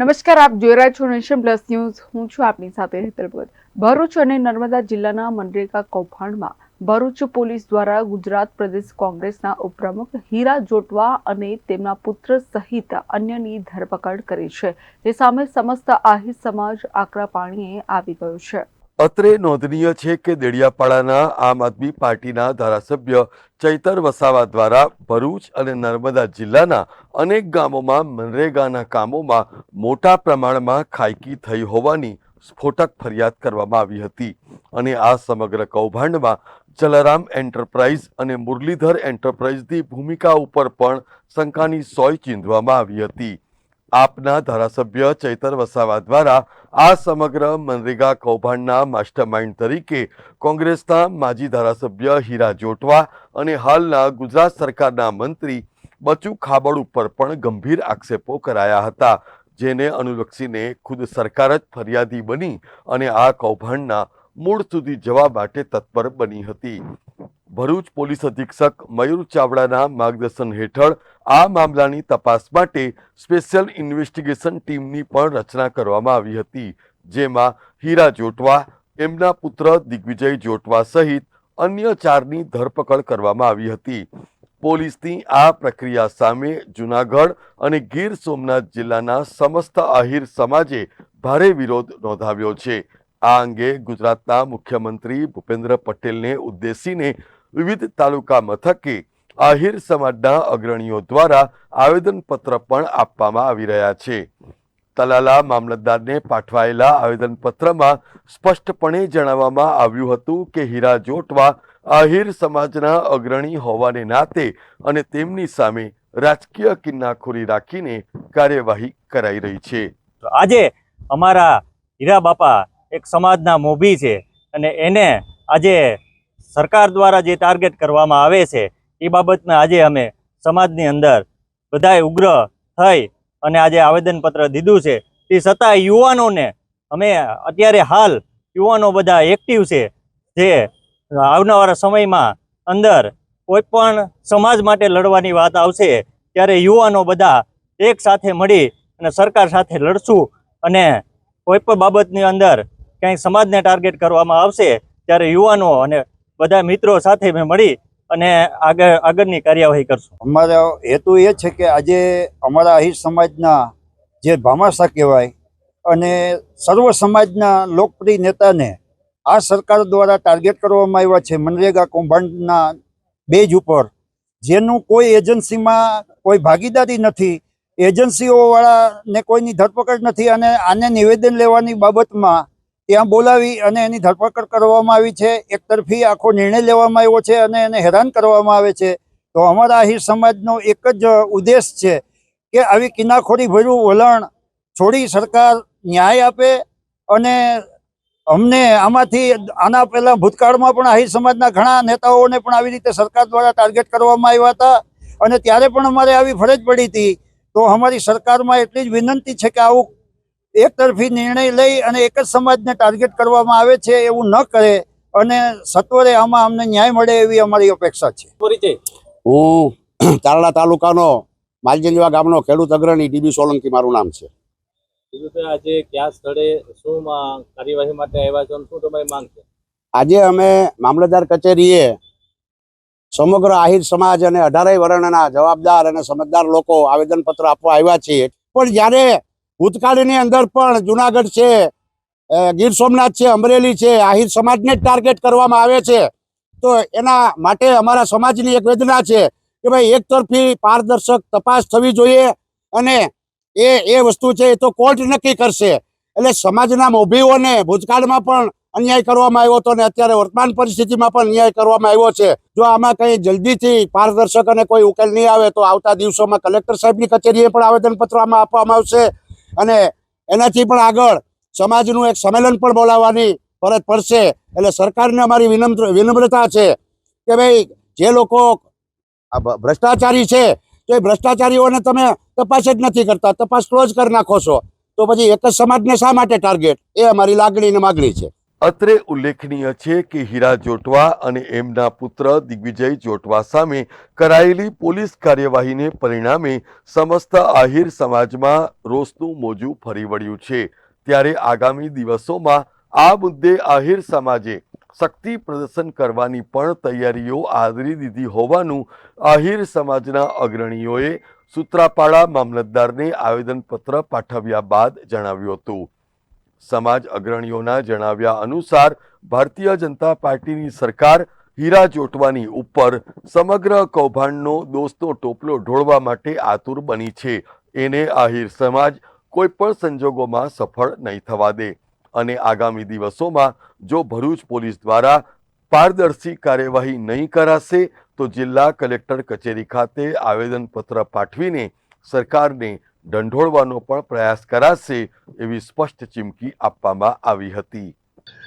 નમસ્કાર, આપ જોઈ રહ્યા છો નેશન પ્લસ ન્યૂઝ. હું છું આપની સાથે હેતલ ભરૂચ અને નર્મદા જિલ્લાના મનરેગા કૌભાંડમાં ભરૂચ પોલીસ દ્વારા ગુજરાત પ્રદેશ કોંગ્રેસના ઉપપ્રમુખ હીરા જોટવા અને તેમના પુત્ર સહિત અન્યની ધરપકડ કરી છે. જે સામે સમસ્ત આહિર સમાજ આકરા પાણીએ આવી ગયો છે. અત્રે નોંધનીય છે કે દેડિયાપાડાના આમ આદમી પાર્ટીના ધારાસભ્ય ચૈતર વસાવા દ્વારા ભરૂચ અને નર્મદા જિલ્લાના અનેક ગામોમાં મનરેગાના કામોમાં મોટા પ્રમાણમાં ખાયકી થઈ હોવાની સ્ફોટક ફરિયાદ કરવામાં આવી હતી. અને આ સમગ્ર કૌભાંડમાં જલારામ એન્ટરપ્રાઇઝ અને મુરલીધર એન્ટરપ્રાઇઝની ભૂમિકા ઉપર પણ શંકાની સોય ચીંધવામાં આવી હતી. આપના ધારાસભ્ય ચૈતર વસાવા દ્વારા આ સમગ્ર મનરેગા કૌભાંડના માસ્ટરમાઇન્ડ તરીકે કોંગ્રેસના માજી ધારાસભ્ય હીરા જોટવા અને હાલના ગુજરાત સરકારના મંત્રી બચુ ખાબડ ઉપર પણ ગંભીર આક્ષેપો કરાયા હતા, જેને અનુલક્ષીને ખુદ સરકાર જ ફરિયાદી બની અને આ કૌભાંડના મૂળ સુધી જવા માટે તત્પર બની હતી. ભરૂચ પોલીસ અધિક્ષક મયુર ચાવડાના માર્ગદર્શન હેઠળ આ મામલાની તપાસ માટે સ્પેશિયલ ઇન્વેસ્ટિગેશન ટીમની પણ રચના કરવામાં આવી હતી, જેમાં હીરા જોટવા, એમના પુત્ર દિગ્વિજય જોટવા સહિત અન્ય ચારની ધરપકડ કરવામાં આવી હતી. પોલીસની આ પ્રક્રિયા સામે જુનાગઢ અને ગીર સોમનાથ જિલ્લાના સમસ્ત આહિર સમાજે ભારે વિરોધ નોંધાવ્યો છે. આ અંગે ગુજરાતના મુખ્યમંત્રી ભૂપેન્દ્ર પટેલને ઉદ્દેશીને વિવિધ તાલુકા મથકે આહિર સમાજના અગ્રણીઓ દ્વારા આવેદનપત્ર પણ આપવામાં આવી રહ્યા છે. તલાલા મામલતદારને પાઠવાયેલા આવેદનપત્રમાં સ્પષ્ટપણે જણાવવામાં આવ્યું હતું કે હીરા જોટવા આહિર સમાજના અગ્રણી હોવાને નાતે અને તેમની સામે રાજકીય કિન્નાખોરી રાખીને કાર્યવાહી કરાઈ રહી છે. આજે અમારા હીરા બાપા એક સમાજના મોભી છે અને એને આજે સરકાર દ્વારા જે ટાર્ગેટ કરવામાં આવે છે, એ બાબતમાં આજે અમે સમાજની અંદર બધાએ ઉગ્ર થઈ અને આજે આવેદનપત્ર દીધું છે. તે છતાં યુવાનોને અમે અત્યારે હાલ યુવાનો બધા એક્ટિવ છે, જે આવનારા સમયમાં અંદર કોઈ પણ સમાજ માટે લડવાની વાત આવશે, ત્યારે યુવાનો બધા એક સાથે મળી અને સરકાર સાથે લડશું અને કોઈ પણ બાબતની અંદર ક્યાંય સમાજને ટાર્ગેટ કરવામાં આવશે, ત્યારે યુવાનો અને બધા મિત્રો સાથે મેં મળી અને આગળ આગળની કાર્યવાહી કરશું. અમારો હેતુ એ છે કે આજે અમારા અહિર સમાજના જે ભામાસા કહેવાય અને સર્વ સમાજના લોકપ્રિય નેતાને આ સરકાર દ્વારા ટાર્ગેટ કરવામાં આવ્યા છે મનરેગા કૌભાંડના બેજ ઉપર. જેનું કોઈ એજન્સીમાં કોઈ ભાગીદારી નથી. એજન્સીઓવાળાને કોઈની ધરપકડ નથી અને આને નિવેદન લેવાની બાબતમાં ત્યાં બોલાવી અને એની ધરપકડ કરવામાં આવી છે. એક તરફી આખો નિર્ણય લેવામાં આવ્યો છે અને એને હેરાન કરવામાં આવે છે. તો અમારા આહિર સમાજનો એક જ ઉદ્દેશ છે કે આવી કિનાખોરી ભર્યું વલણ છોડી સરકાર ન્યાય આપે અને અમને આમાંથી આના પહેલાં ભૂતકાળમાં પણ આહિર સમાજના ઘણા નેતાઓને પણ આવી રીતે સરકાર દ્વારા ટાર્ગેટ કરવામાં આવ્યા હતા અને ત્યારે પણ અમારે આવી ફરજ પડી હતી. તો અમારી સરકારમાં એટલી જ વિનંતી છે કે આવું એક તરફી નિર્ણય લઈ અને એક જ સમાજને ટાર્ગેટ કરવામાં આવે છે એવું ન કરે અને સત્વરે આમાં અમને ન્યાય મળે એવી અમારી અપેક્ષા છે. હું તારડા તાલુકાનો માલજંજવા ગામનો ખેડૂત અગ્રણી ડીબી સોલંકી મારું નામ છે. આજે કયા સ્થળે શું કાર્યવાહી માટે આવ્યા છો શું તમારી માંગ છે? આજે અમે મામલતદાર કચેરીએ સમગ્ર આહિર સમાજ અને અઢારે વર્ણના જવાબદાર અને સમજદાર લોકો આવેદનપત્ર આપવા આવ્યા છીએ. પણ જ્યારે ભૂતકાળની અંદર પણ જુનાગઢ છે ગીર સોમનાથ છે, અમરેલી છે, આહિર સમાજને જ ટાર્ગેટ કરવામાં આવે છે. તો એના માટે અમારા સમાજની એક વેદના છે કે ભાઈ એક તરફી પારદર્શક તપાસ થવી જોઈએ અને એ એ વસ્તુ છે એ તો કોર્ટ નક્કી કરશે. એટલે સમાજના મોભીઓને ભૂતકાળમાં પણ અન્યાય કરવામાં આવ્યો હતો અને અત્યારે વર્તમાન પરિસ્થિતિમાં પણ અન્યાય કરવામાં આવ્યો છે. જો આમાં કંઈ જલ્દીથી પારદર્શક અને કોઈ ઉકેલ નહીં આવે તો આવતા દિવસોમાં કલેક્ટર સાહેબની કચેરીએ પણ આવેદનપત્ર આમાં આપવામાં આવશે. અને એનાથી પણ આગળ સમાજનું એક સંમેલન પણ બોલાવવાની ફરજ પડશે. એટલે સરકારને અમારી વિનમ્ર, વિનમ્રતા છે કે ભાઈ, જે લોકો ભ્રષ્ટાચારી છે, તો એ ભ્રષ્ટાચારીઓને તમે તપાસ જ નથી કરતા. તપાસ ક્લોઝ કરી નાખો છો. તો પછી એક જ સમાજને શા માટે ટાર્ગેટ? એ અમારી લાગણી અને માગણી છે. અત્રે ઉલ્લેખનીય છે કે હીરા જોટવા અને એમના પુત્ર દિગ્વિજય જોટવા સામે કરાયેલી પોલીસ કાર્યવાહીને પરિણામે સમસ્ત આહિર સમાજમાં રોષનું મોજું ફરી વળ્યું છે. ત્યારે આગામી દિવસોમાં આ મુદ્દે આહિર સમાજે શક્તિ પ્રદર્શન કરવાની પણ તૈયારીઓ આદરી દીધી હોવાનું આહિર સમાજના અગ્રણીઓએ સૂત્રાપાડા મામલતદારને આવેદનપત્ર પાઠવ્યા બાદ જણાવ્યું હતું. સમાજ અગ્રણીઓના જણાવ્યા અનુસાર, ભારતીય જનતા પાર્ટીની સરકાર હીરા જોટવાની ઉપર સમગ્ર કૌભાંડનો દોષનો ટોપલો ઢોળવા માટે આતુર બની છે. એને આહિર સમાજ કોઈ પણ સંજોગોમાં સફળ નહીં થવા દે. અને આગામી દિવસોમાં જો ભરૂચ પોલીસ દ્વારા પારદર્શી કાર્યવાહી નહીં કરાશે, તો જિલ્લા કલેક્ટર કચેરી ખાતે આવેદનપત્ર પાઠવીને સરકારને ઢંઢોળવાનો પણ પ્રયાસ કરાશે એવી સ્પષ્ટ ચીમકી આપવામાં આવી હતી.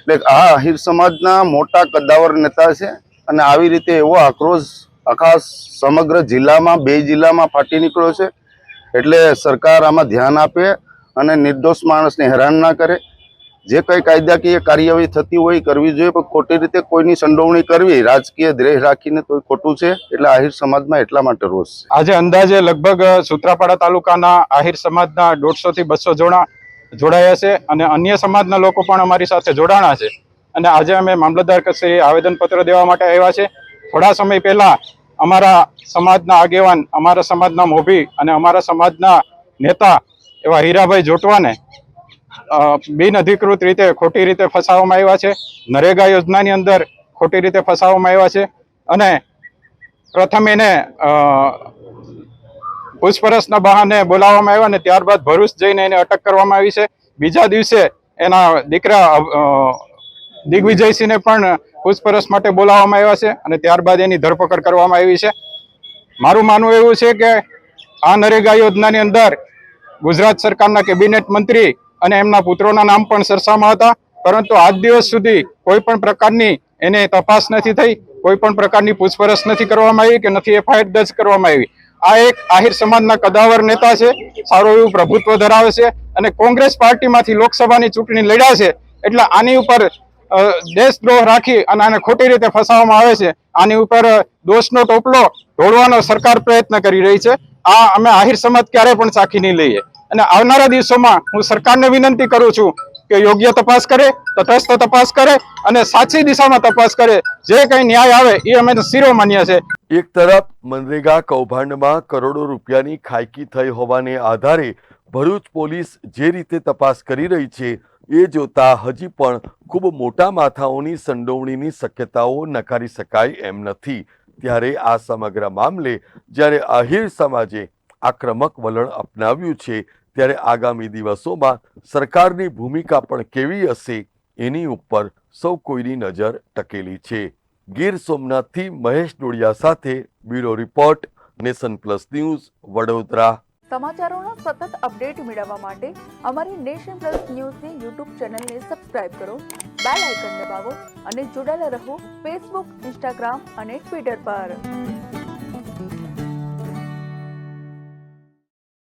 એટલે આ આહિર સમાજના મોટા કદાવર નેતા છે અને આવી રીતે એવો આક્રોશ આખા સમગ્ર જિલ્લામાં, બે જિલ્લામાં ફાટી નીકળ્યો છે. એટલે સરકાર આમાં ધ્યાન આપે અને નિર્દોષ માણસને હેરાન ના કરે. જે કંઈ કાયદાકીય કાર્યવાહી થતી હોય કરવી જોઈએ, પણ ખોટી રીતે કોઈની સંડોવણી કરવી, રાજકીય દ્રેહ રાખીને તો ખોટું છે, એટલે આહિર સમાજમાં એટલા માટે રોષ આજે અંદાજે લગભગ સુત્રાપાડા તાલુકાના આહિર સમાજના દોઢસો થી બસો જોડા જોડાયા છે અને અન્ય સમાજના લોકો પણ અમારી સાથે જોડાણા છે. અને આજે અમે મામલતદાર કચેરી આવેદનપત્ર દેવા માટે આવ્યા છે. થોડા સમય પહેલા અમારા સમાજના આગેવાન, અમારા સમાજના મોભી અને અમારા સમાજના નેતા એવા હીરાભાઈ જોટવાને બિનઅધિકૃત રીતે ખોટી રીતે ફસાવવામાં આવ્યા છે. નરેગા યોજનાની અંદર ખોટી રીતે ફસાવવામાં આવ્યા છે. અને પ્રથમ એને પૂછપરછના બહાને બોલાવવામાં આવ્યા અને ત્યારબાદ ભરૂચ જઈને એને અટક કરવામાં આવી છે. બીજા દિવસે એના દીકરા દિગ્વિજયસિંહને પણ પૂછપરછ માટે બોલાવવામાં આવ્યા છે અને ત્યારબાદ એની ધરપકડ કરવામાં આવી છે. મારું માનવું એવું છે કે આ નરેગા યોજનાની અંદર ગુજરાત સરકારના કેબિનેટ મંત્રી અને એમના પુત્રોના નામ પણ સરસામાં હતા. પરંતુ આજ દિવસ સુધી કોઈ પણ પ્રકારની એને તપાસ નથી થઈ, કોઈ પણ પ્રકારની પૂછપરછ નથી કરવામાં આવી કે નથી એફઆઈઆર દર્જ કરવામાં આવી. આ એક આહિર સમાજના કદાવર નેતા છે, સારું એવું પ્રભુત્વ ધરાવે છે અને કોંગ્રેસ પાર્ટીમાંથી લોકસભાની ચૂંટણી લડ્યા છે. એટલે આની ઉપર દેશદ્રોહ રાખી અને આને ખોટી રીતે ફસાવવામાં આવે છે. આની ઉપર દોષનો ટોપલો ઢોળવાનો સરકાર પ્રયત્ન કરી રહી છે. આ અમે આહિર સમાજ ક્યારે પણ સાખી નહીં લઈએ. અને આવનારા દિવસોમાં હું સરકારને વિનંતી કરું છું કે યોગ્ય તપાસ કરે, તટસ્થ તપાસ કરે અને સાચી દિશામાં તપાસ કરે. જે કંઈ ન્યાય આવે એ અમે શિરો માન્ય છે એક તરફ મનરેગા કૌભાંડમાં કરોડો રૂપિયાની ખાયકી થઈ હોવાને આધારે ભરૂચ પોલીસ જે રીતે તપાસ કરી રહી છે, એ જોતા હજી પણ ખૂબ મોટા માથાઓની સંડોવણીની શક્યતાઓ નકારી શકાય એમ નથી. ત્યારે આ સમગ્ર મામલે જ્યારે આહિર સમાજે આક્રમક વલણ અપનાવ્યું છે ત્યારે આગામી દિવસોમાં સરકારની ભૂમિકા પણ કેવી હશે એની ઉપર સૌ કોઈની નજર ટકેલી છે. ગીર સોમનાથથી મહેશ ડોડિયા સાથે bureau report, nation plus news, Vadodara. સમાચારોના સતત અપડેટ મેળવવા માટે અમારી નેશન પ્લસ ન્યૂઝની યુટ્યુબ ચેનલને સબસ્ક્રાઇબ કરો, બેલ આઇકન દબાવો અને જોડાયેલા રહો ફેસબુક, ઇન્સ્ટાગ્રામ અને ટ્વિટર પર.